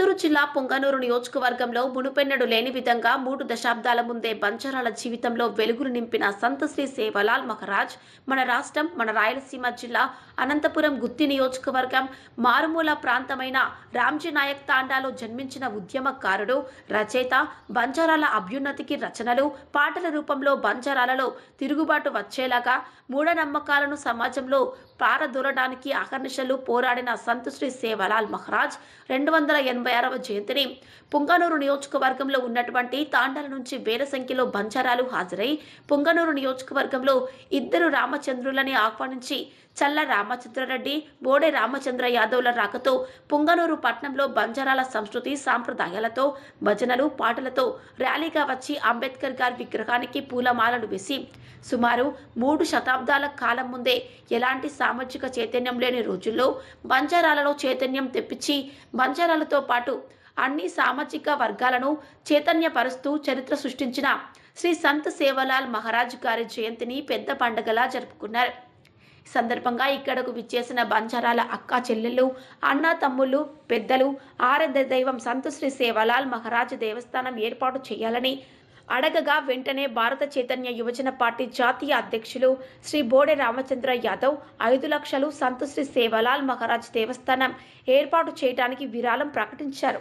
చిత్తూరు జిల్లా పొంగనూరు నియోజకవర్గంలో మునుపెన్నడు లేని విధంగా మూడు దశాబ్దాల ముందే బంజారాల జీవితంలో వెలుగులు నింపిన సంత శ్రీ సేవలాల్ మహారాజ్ మన రాష్ట్రం మన రాయలసీమ జిల్లా అనంతపురం గుత్తి నియోజకవర్గం మారుమూల ప్రాంతమైన రామ్జీ నాయక్ తాండాలో జన్మించిన ఉద్యమకారుడు రచయిత బంజారాల అభ్యున్నతికి రచనలు పాటల రూపంలో బంజారాలలో తిరుగుబాటు వచ్చేలాగా మూఢనమ్మకాలను సమాజంలో పారదూరడానికి అహర్నిశలు పోరాడిన సంతుశ్రీ సేవలాల్ మహారాజ్ రెండు వందల ఎనభై ఆరవ జయంతిని పుంగనూరు నియోజకవర్గంలో ఉన్నటువంటి తాండాల నుంచి వేల సంఖ్యలో బంజారాలు హాజరై పుంగనూరు నియోజకవర్గంలో ఇద్దరు రామచంద్రులని ఆహ్వానించి చల్ల రామచంద్రరెడ్డి బోడే రామచంద్ర యాదవ్ల రాకతో పుంగనూరు పట్నంలో బంజారాల సంస్కృతి సాంప్రదాయాలతో భజనలు పాటలతో ర్యాలీగా వచ్చి అంబేద్కర్ గారి విగ్రహానికి పూలమాలలు వేసి సుమారు మూడు శతాబ్దాల కాలం ముందే ఎలాంటి సామాజిక చైతన్యం లేని రోజుల్లో బంజారాలలో చైతన్యం తెప్పించి బంజారాలతో పాటు అన్ని సామాజిక వర్గాలను చైతన్యపరుస్తూ చరిత్ర సృష్టించిన శ్రీ సంత్ సేవలాల్ మహారాజ్ గారి జయంతిని పెద్ద పండగలా జరుపుకున్నారు. సందర్భంగా ఇక్కడకు విచ్చేసిన బంజారాల అక్క చెల్లెళ్ళు అన్న తమ్ముళ్ళు పెద్దలు ఆరాధ్య దైవం సంతు శ్రీ సేవలాల్ మహారాజ్ దేవస్థానం ఏర్పాటు చేయాలని అడగగా వెంటనే భారత చైతన్య యువజన పార్టీ జాతీయ అధ్యక్షులు శ్రీ బోడే రామచంద్ర యాదవ్ ఐదు లక్షలు సంతు శ్రీ సేవలాల్ మహారాజ్ దేవస్థానం ఏర్పాటు చేయడానికి విరాళం ప్రకటించారు.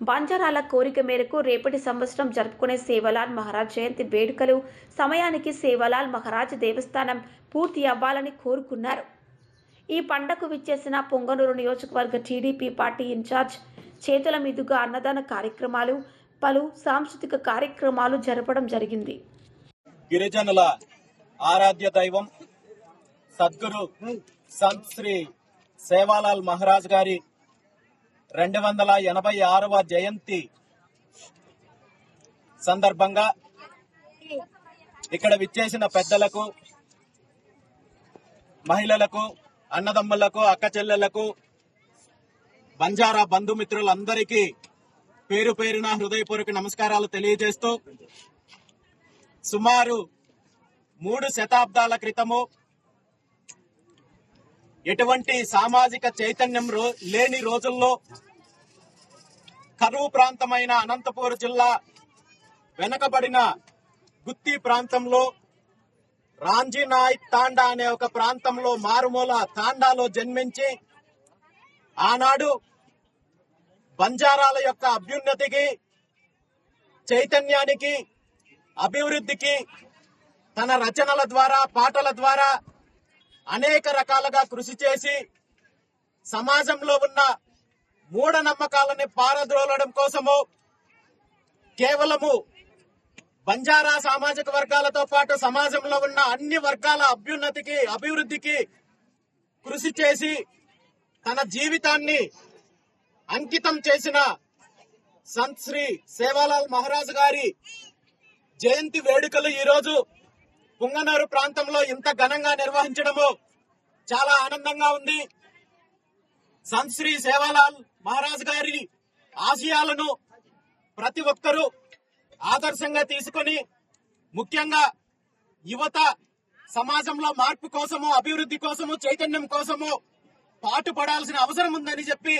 బంజారాల కోరిక మేరకు రేపటి సంవత్సరం జరుపుకునే సేవలాల్ మహారాజ్ జయంతి వేడుకలు సమయానికి సేవలాల్ మహారాజ్ దేవస్థానం పూర్తి అవ్వాలని కోరుకున్నారు. ఈ పండకు విచ్చేసిన పొంగనూరు నియోజకవర్గ టీడీపీ పార్టీ ఇన్ఛార్జ్ చేతుల మీదుగా అన్నదాన కార్యక్రమాలు పలు సాంస్కృతిక కార్యక్రమాలు జరపడం జరిగింది. గిరిజనుల ఆరాధ్య దైవం సద్గురు సంత్ శ్రీ సేవాలాల్ మహారాజ్ గారి రెండు వందల ఎనభై ఆరవ జయంతి సందర్భంగా ఇక్కడ విచ్చేసిన పెద్దలకు మహిళలకు అన్నదమ్ములకు అక్క చెల్లెళ్ళకు బంజారా బంధుమిత్రులందరికీ పేరు పేరున హృదయపూర్వక నమస్కారాలు తెలియజేస్తూ సుమారు మూడు శతాబ్దాల క్రితము ఎటువంటి సామాజిక చైతన్యం లేని రోజుల్లో కరువు ప్రాంతమైన అనంతపూర్ జిల్లా వెనకబడిన గుత్తి ప్రాంతంలో రాంజీనాయ్ తాండా అనే ఒక ప్రాంతంలో మారుమూల తాండాలో జన్మించి ఆనాడు బంజారాల యొక్క అభ్యున్నతికి చైతన్యానికి అభివృద్ధికి తన రచనల ద్వారా పాటల ద్వారా అనేక రకాలుగా కృషి చేసి సమాజంలో ఉన్న మూఢనమ్మకాలని పారద్రోలడం కోసము కేవలము బంజారా సామాజిక వర్గాలతో పాటు సమాజంలో ఉన్న అన్ని వర్గాల అభ్యున్నతికి అభివృద్ధికి కృషి చేసి తన జీవితాన్ని అంకితం చేసిన సంత్ శ్రీ సేవాలాల్ మహారాజ్ గారి జయంతి వేడుకలు ఈరోజు పుంగనూరు ప్రాంతంలో ఇంత ఘనంగా నిర్వహించడము చాలా ఆనందంగా ఉంది. సంత్ శ్రీ సేవాలాల్ మహారాజ్ గారి ఆశయాలను ప్రతి ఒక్కరూ ఆదర్శంగా తీసుకొని ముఖ్యంగా యువత సమాజంలో మార్పు కోసము అభివృద్ధి కోసము చైతన్యం కోసము పాటుపడాల్సిన అవసరం ఉందని చెప్పి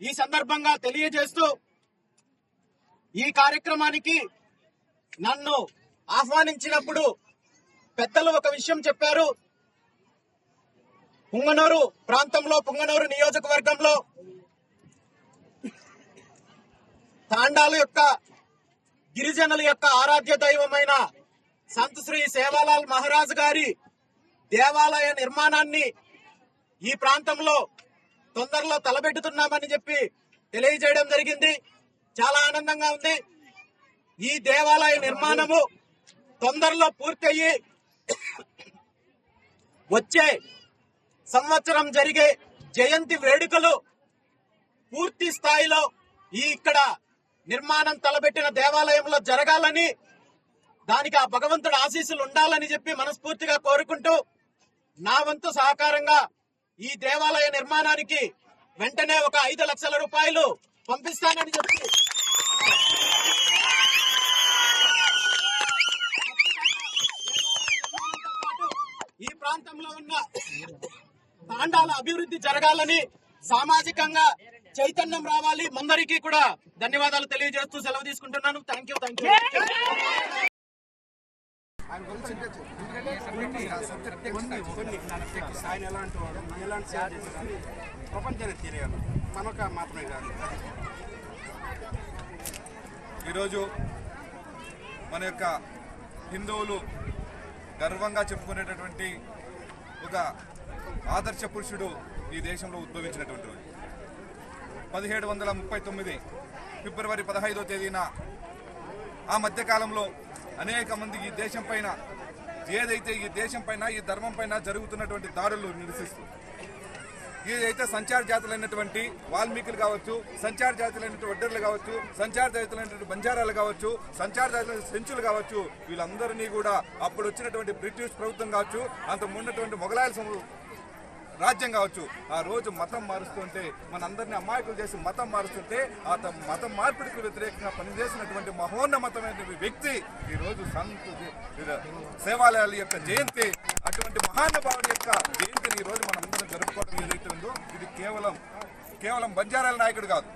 ఈ సందర్భంగా తెలియజేస్తూ ఈ కార్యక్రమానికి నన్ను ఆహ్వానించినప్పుడు పెద్దలు ఒక విషయం చెప్పారు. పుంగనూరు ప్రాంతంలో పుంగనూరు నియోజకవర్గంలో తాండాల యొక్క గిరిజనుల యొక్క ఆరాధ్య దైవమైన సంత్ శ్రీ సేవాలాల్ మహారాజు గారి దేవాలయ నిర్మాణాన్ని ఈ ప్రాంతంలో తొందరలో తలబెట్టుతున్నామని చెప్పి తెలియజేయడం జరిగింది. చాలా ఆనందంగా ఉంది. ఈ దేవాలయ నిర్మాణము తొందరలో పూర్తయ్యి వచ్చే సంవత్సరం జరిగే జయంతి వేడుకలు పూర్తి స్థాయిలో ఈ ఇక్కడ నిర్మాణం తలబెట్టిన దేవాలయంలో జరగాలని దానికి ఆ భగవంతుడి ఆశీస్సులు ఉండాలని చెప్పి మనస్ఫూర్తిగా కోరుకుంటూ నా వంతు సహకారంగా ఈ దేవాలయ నిర్మాణానికి వెంటనే ఒక ఐదు లక్షల రూపాయలు పంపిస్తానని చెప్పి ఈ ప్రాంతంలో ఉన్న తాండాల అభివృద్ధి జరగాలని సామాజికంగా చైతన్యం రావాలి. మందరికి కూడా ధన్యవాదాలు తెలియజేస్తూ సెలవు తీసుకుంటున్నాను. థ్యాంక్ యూ థ్యాంక్ యూ ఆయన ఎలాంటి వాడు? మనం ఎలాంటి సేవ చేసేదాన్ని ప్రపంచానికి తెలియాలి మనకు మాత్రమే కాదు. ఈరోజు మన యొక్క హిందువులు గర్వంగా చెప్పుకునేటటువంటి ఒక ఆదర్శ పురుషుడు ఈ దేశంలో ఉద్భవించినటువంటి రోజు పదిహేడు వందల ముప్పై తొమ్మిది ఫిబ్రవరి పదహైదో తేదీన ఆ మధ్యకాలంలో అనేక మంది ఈ దేశం పైన ఏదైతే ఈ దేశం పైన ఈ ధర్మం పైన జరుగుతున్నటువంటి దాడులు నిరసిస్తూ ఏదైతే సంచార జాతులైనటువంటి వాల్మీకులు కావచ్చు సంచార జాతులైనటువంటి వడ్డర్లు కావచ్చు సంచార జాతులైనటువంటి బంజారాలు కావచ్చు సంచార జాతులైన సెంచులు కావచ్చు వీళ్ళందరినీ కూడా అప్పుడు వచ్చినటువంటి బ్రిటిష్ ప్రభుత్వం కావచ్చు అంత ఉన్నటువంటి మొఘలాయల రాజ్యం కావచ్చు. ఆ రోజు మతం మారుస్తుంటే మనందరినీ అమాయకులు చేసి మతం మారుస్తుంటే ఆ త- మతం మార్పిడికి వ్యతిరేకంగా పనిచేసినటువంటి మహోన్నతమైనటువంటి వ్యక్తి ఈ రోజు సేవాలయాల యొక్క జయంతి అటువంటి మహానుభావుడి యొక్క జయంతిని ఈ రోజు మనం అందరం జరుపుకోవడం ఏదైతే ఉందో ఇది కేవలం కేవలం బంజారాల నాయకుడు కాదు.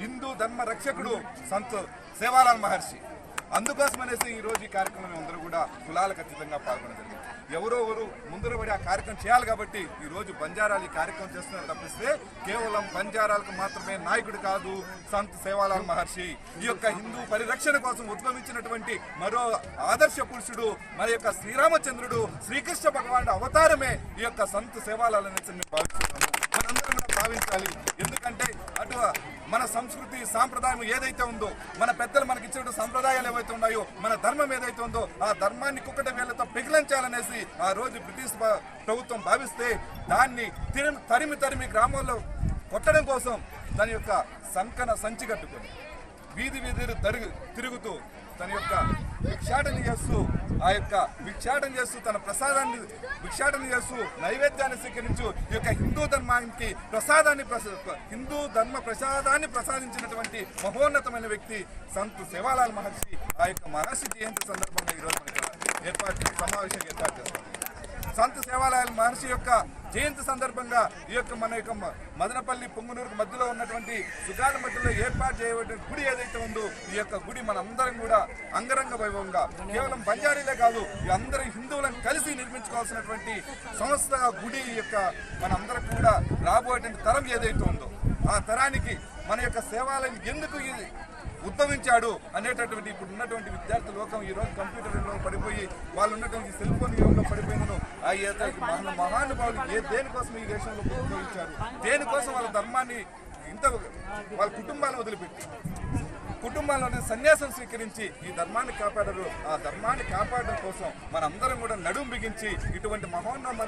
హిందూ ధర్మ రక్షకుడు సంత్ సేవాలాల్ మహర్షి. అందుకోసమనేసి ఈ రోజు ఈ కార్యక్రమం అందరూ కూడా కులాలకు ఖచ్చితంగా పాల్గొనగలిగారు ఎవరెవరు ఎవరో ముందర పడి ఆ కార్యక్రమం చేయాలి కాబట్టి ఈ రోజు బంజారాలు ఈ కార్యక్రమం చేస్తున్నారు తప్పిస్తే కేవలం బంజారాలకు మాత్రమే నాయకుడు కాదు సంత్ సేవాలాల్ మహర్షి. ఈ యొక్క హిందూ పరిరక్షణ కోసం ఉద్భవించినటువంటి మరో ఆదర్శ పురుషుడు మరి యొక్క శ్రీరామచంద్రుడు శ్రీకృష్ణ భగవానుడు అవతారమే ఈ యొక్క సంత్ సేవాలాల్ అనేసి మేము భావిస్తున్నాము మనందరం భావించాలి. ఎందుకంటే అటు మన సంస్కృతి సాంప్రదాయం ఏదైతే ఉందో మన పెద్దలు మనకి ఇచ్చిన సంప్రదాయాలు ఏవైతే ఉన్నాయో మన ధర్మం ఏదైతే ఉందో ఆ ధర్మాన్ని కుక్కట వేళ్ళతో పిగిలించాలనేసి ఆ రోజు బ్రిటిష్ ప్రభుత్వం భావిస్తే దాన్ని తరిమి తరిమి గ్రామాల్లో కొట్టడం కోసం దాని యొక్క సంకన సంచి కట్టుకొని వీధి వీధి తరుగు తిరుగుతూ తన యొక్క భిక్షాటన చేస్తూ ఆ యొక్క భిక్షాటన చేస్తూ తన ప్రసాదాన్ని భిక్షాటన చేస్తూ నైవేద్యాన్ని స్వీకరించు ఈ యొక్క హిందూ ధర్మానికి ప్రసాదాన్ని హిందూ ధర్మ ప్రసాదాన్ని ప్రసాదించినటువంటి మహోన్నతమైన వ్యక్తి సంత్ సేవాలాల్ మహర్షి ఆ యొక్క మహర్షి జయంతి సందర్భంగా ఈరోజు మనకి ఏర్పాటు సమావేశం ఏర్పాటు చేస్తాం సంత సేవాలయాల మహర్షి యొక్క జయంతి సందర్భంగా ఈ యొక్క మన యొక్క మదనపల్లి పొంగునూరుకు మధ్యలో ఉన్నటువంటి సుగాల మధ్యలో ఏర్పాటు చేయబడిన గుడి ఏదైతే ఉందో ఈ యొక్క గుడి మనందరం కూడా అంగరంగ వైభవంగా కేవలం బంజారీలే కాదు ఈ అందరి హిందువులను కలిసి నిర్మించుకోవాల్సినటువంటి సంస్థ గుడి యొక్క మనందరం కూడా రాబోయేటువంటి తరం ఏదైతే ఉందో ఆ తరానికి మన యొక్క సేవాలయం ఎందుకు ఇది ఉద్భవించాడు అనేటటువంటి ఇప్పుడు ఉన్నటువంటి విద్యార్థి లోకం ఈరోజు కంప్యూటర్ యుగంలో పడిపోయి వాళ్ళు ఉన్నటువంటి సెల్ ఫోన్ యుగంలో పడిపోయినను. ఆ యొక్క మహా మహానుభావులు ఏ దేనికోసం ఈ దేశంలో ఉద్భవించారు దేనికోసం వాళ్ళ ధర్మాన్ని ఇంత వాళ్ళ కుటుంబాలను వదిలిపెట్టి? కుటుంబాల్లోనే సన్యాసం స్వీకరించి ఈ ధర్మాన్ని కాపాడరు. ఆ ధర్మాన్ని కాపాడడం కోసం మనందరం కూడా నడుం బిగించి ఇటువంటి మహోన్నత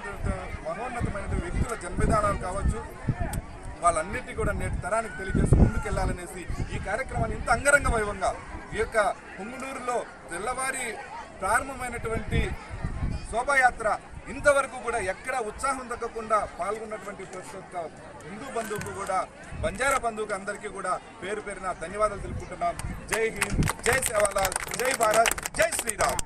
మహోన్నతమైన వ్యక్తుల జన్మవిధానాలు కావచ్చు వాళ్ళన్నిటి కూడా నేటి తరానికి తెలియజేసి ముందుకెళ్ళాలనేసి ఈ కార్యక్రమాన్ని ఇంత అంగరంగ వైభవంగా ఈ యొక్క పొంగునూరులో తెల్లవారి ప్రారంభమైనటువంటి శోభాయాత్ర ఇంతవరకు కూడా ఎక్కడ ఉత్సాహం తగ్గకుండా పాల్గొన్నటువంటి ప్రతి ఒక్క హిందూ బంధువుకు కూడా బంజారా బంధువుకు అందరికీ కూడా పేరు పేరున ధన్యవాదాలు తెలుపుకుంటున్నాం. జై హింద్ జై సేవాలాల్ జై భారత్ జై శ్రీరామ్.